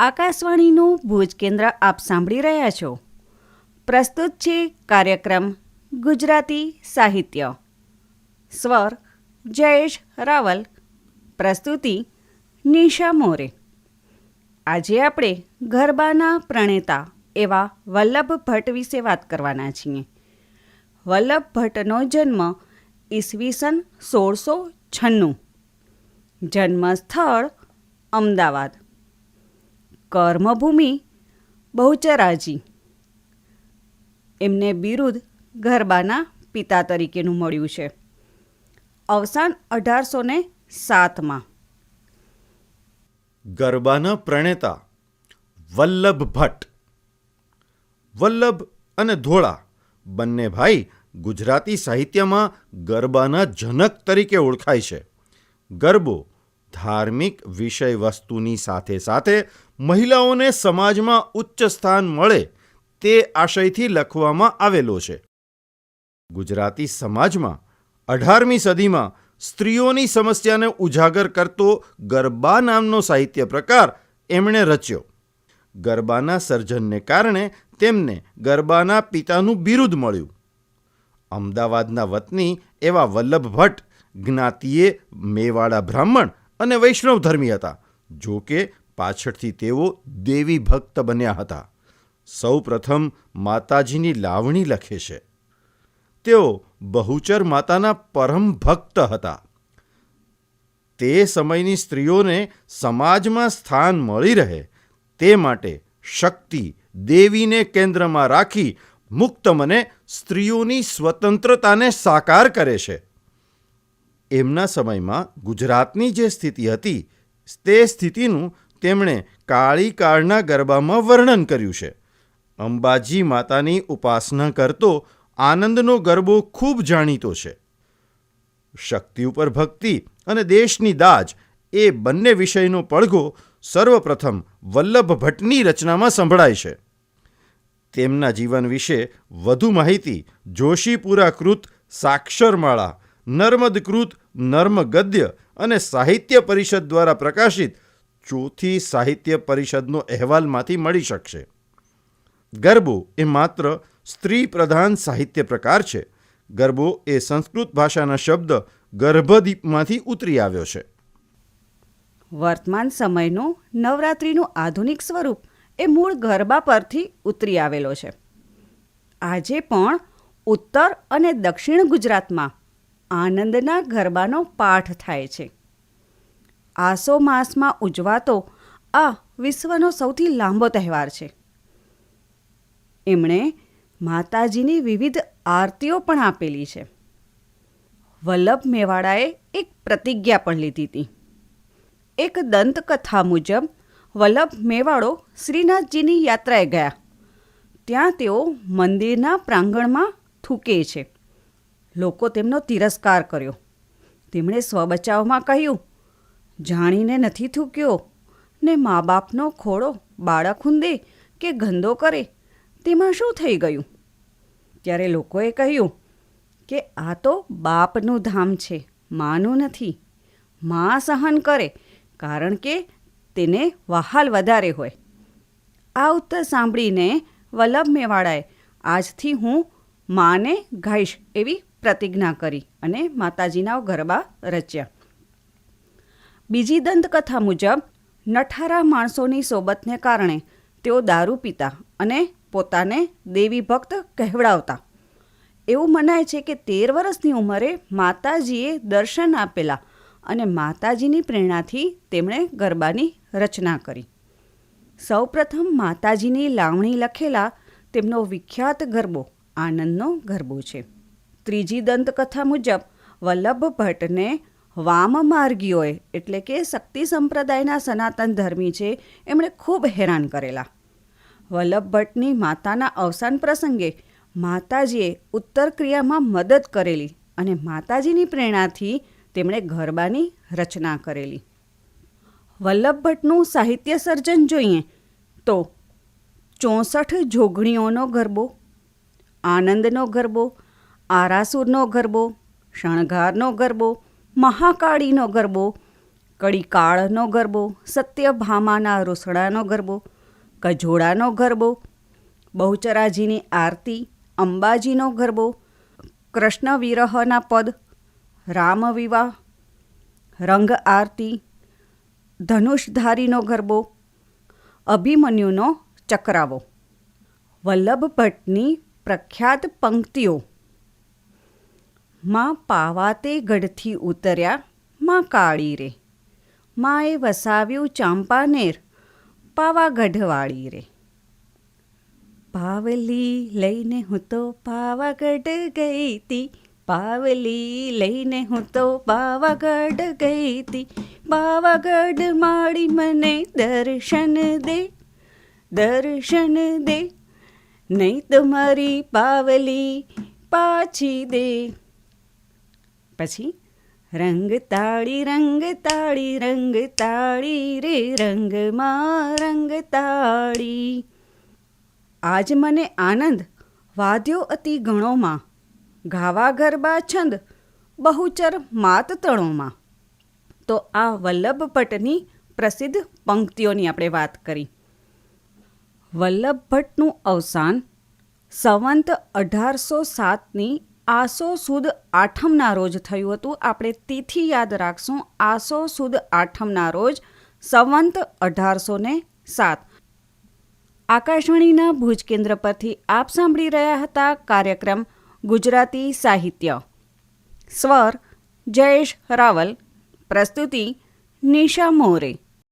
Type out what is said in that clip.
આકાશવાણીનું ભુજ કેન્દ્ર આપ સાંભળી રહ્યા છો. પ્રસ્તુત છે કાર્યક્રમ ગુજરાતી સાહિત્ય. સ્વર જયેશ રાવલ. પ્રસ્તુતિ નિશા મોરે. આજે આપણે ગરબાના પ્રણેતા એવા વલ્લભ ભટ્ટ વિશે વાત કરવાના છીએ. વલ્લભ ભટ્ટનો જન્મ ઈસવીસન સોળસો છન્નું. જન્મસ્થળ અમદાવાદ. કર્મભૂમિ બહુચરાજી. એમને બિરુદ ગરબાના પિતા તરીકેનું મળ્યું છે. અવસાન અઢારસો ને સાતમાં. ગરબાના પ્રણેતા વલ્લભ ભટ્ટ. વલ્લભ અને ધોળા બંને ભાઈ ગુજરાતી સાહિત્યમાં ગરબાના જનક તરીકે ઓળખાય છે. ગરબો ધાર્મિક વિષય વસ્તુની સાથે સાથે મહિલાઓને સમાજમાં ઉચ્ચ સ્થાન મળે તે આશયથી લખવામાં આવેલો છે. ગુજરાતી સમાજમાં અઢારમી સદીમાં સ્ત્રીઓની સમસ્યાને ઉજાગર કરતો ગરબા નામનો સાહિત્ય પ્રકાર એમણે રચ્યો. ગરબાના સર્જનને કારણે તેમને ગરબાના પિતાનું બિરુદ મળ્યું. અમદાવાદના વતની એવા વલ્લભ ભટ્ટ જ્ઞાતિએ મેવાડા બ્રાહ્મણ અને વૈષ્ણવ ધર્મી હતા જો કે પાછળથી તેઓ દેવી ભક્ત બન્યા હતા. સૌ પ્રથમ માતાજીની લાવણી લખે છે. તેઓ બહુચર માતાના પરમ ભક્ત હતા. તે સમયની સ્ત્રીઓને સમાજમાં સ્થાન મળી રહે, તે માટે શક્તિ દેવીને કેન્દ્રમાં રાખી મુક્ત મને સ્ત્રીઓની સ્વતંત્રતાને સાકાર કરે છે. એમના સમયમાં ગુજરાતની જે સ્થિતિ હતી, તે સ્થિતિનું તેમણે કાળી કાળના ગરબામાં વર્ણન કર્યું છે. અંબાજી માતાની ઉપાસના કરતો આનંદનો ગરબો ખૂબ જાણીતો છે. શક્તિ ઉપર ભક્તિ અને દેશની દાજ એ બંને વિષયનો પડઘો સર્વપ્રથમ વલ્લભ ભટ્ટની રચનામાં સંભળાય છે. તેમના જીવન વિશે વધુ માહિતી જોશીપુરા કૃત સાક્ષરમાળા નર્મદકૃત નર્મ ગદ્ય અને સાહિત્ય પરિષદ દ્વારા પ્રકાશિત ચોથી સાહિત્ય પરિષદનો અહેવાલમાંથી મળી શકશે. ગરબો એ માત્ર સ્ત્રી પ્રધાન સાહિત્ય પ્રકાર છે. ગરબો એ સંસ્કૃત ભાષાના શબ્દ ગર્ભદીપમાંથી ઉતરી આવ્યો છે. વર્તમાન સમયનું નવરાત્રિનું આધુનિક સ્વરૂપ એ મૂળ ગરબા પરથી ઉતરી આવેલો છે. આજે પણ ઉત્તર અને દક્ષિણ ગુજરાતમાં આનંદના ગરબાનો પાઠ થાય છે. આસો માસમાં ઉજવાતો આ વિશ્વનો સૌથી લાંબો તહેવાર છે. એમણે માતાજીની વિવિધ આરતીઓ પણ આપેલી છે. વલ્લભ મેવાડાએ એક પ્રતિજ્ઞા પણ લીધી હતી. એક દંતકથા મુજબ વલ્લભ મેવાડો શ્રીનાથજીની યાત્રાએ ગયા. ત્યાં તેઓ મંદિરના પ્રાંગણમાં થૂકે છે. લોકો તેમનો તિરસ્કાર કર્યો. તેમણે સ્વબચાવમાં કહ્યું જાણીને નથી થૂક્યો ને મા બાપનો ખોડો બાળક ખૂંદે કે ગંદો કરે, તેમાં શું થઈ ગયું? ત્યારે લોકોએ કહ્યું કે આ તો બાપનું ધામ છે, માનું નથી. મા સહન કરે, કારણ કે તેને વહાલ વધારે હોય. આ ઉત્તર સાંભળીને વલ્લભ મેવાડાએ આજથી હું માને ગાઈશ એવી પ્રતિજ્ઞા કરી અને માતાજીના ગરબા રચ્યા. બીજી દંતકથા મુજબ, નઠારા માણસોની સોબતને કારણે તેઓ દારૂ પીતા અને પોતાને દેવી ભક્ત કહેવડાવતા. એવું મનાય છે કે તેર વર્ષની ઉંમરે માતાજીએ દર્શન આપેલા અને માતાજીની પ્રેરણાથી તેમણે ગરબાની રચના કરી. સૌપ્રથમ માતાજીની લાવણી લખેલા તેમનો વિખ્યાત ગરબો આનંદનો ગરબો છે. ત્રીજી દંતકથા મુજબ, વલ્લભ ભટ્ટને વામ માર્ગીઓએ એટલે કે શક્તિ સંપ્રદાયના સનાતન ધર્મી છે, એમણે ખૂબ હેરાન કરેલા. વલ્લભ ભટ્ટની માતાના અવસાન પ્રસંગે માતાજીએ ઉત્તર ક્રિયામાં મદદ કરેલી અને માતાજીની પ્રેરણાથી તેમણે ગરબાની રચના કરેલી. વલ્લભ ભટ્ટનું સાહિત્ય સર્જન જોઈએ તો ચોસઠ જોગણીઓનો ગરબો, આનંદનો ગરબો, આરાસુરનો ગરબો, શણગારનો ગરબો મહાકાળીનો ગરબો, કડીકાળનો ગરબો, સત્યભામાના રૂસડાનો ગરબો, કજોડાનો ગરબો, બહુચરાજીની આરતી, અંબાજીનો ગરબો કૃષ્ણ વિરહના પદ રામ વિવાહ રંગ આરતી, ધનુષધારીનો ગરબો, અભિમન્યુનો ચક્રાવો. વલ્લભ ભટ્ટની પ્રખ્યાત પંક્તિઓ માં પાવાતે ગઢથી ઉતર્યા, માં કાળી રે. માએ વસાવ્યું ચાંપાનેર પાવાગઢવાળી રે. પાવલી લઈને હું તો પાવાગઢ ગઈ તી, પાવલી લઈને હું તો પાવાગઢ ગઈ તી પાવાગઢ માળી મને દર્શન દે દર્શન દે. નહીં તો મારી પાવલી પાછી દે. પછી રંગ તાળી રંગ તાળી રંગ તાળી રે, રંગમાં રંગ તાળી. આજ મને આનંદ, વાદ્યો અતિ ગણોમાં. ગાવા ગરબા છંદ, બહુચર માત તણોમાં. તો આ વલ્લભ ભટ્ટની પ્રસિદ્ધ પંક્તિઓની આપણે વાત કરી. વલ્લભ ભટ્ટનું અવસાન સંવંત અઢારસો સાતની આસો સુદ આઠમના રોજ થયું હતું. આપણે તિથિ યાદ રાખશું. આસો સુદ આઠમના રોજ સંવંત અઢારસો ને સાત. આકાશવાણીના ભુજ કેન્દ્ર પરથી આપ સાંભળી રહ્યા હતા કાર્યક્રમ ગુજરાતી સાહિત્ય. સ્વર જયેશ રાવલ. પ્રસ્તુતિ નિશા મોરે.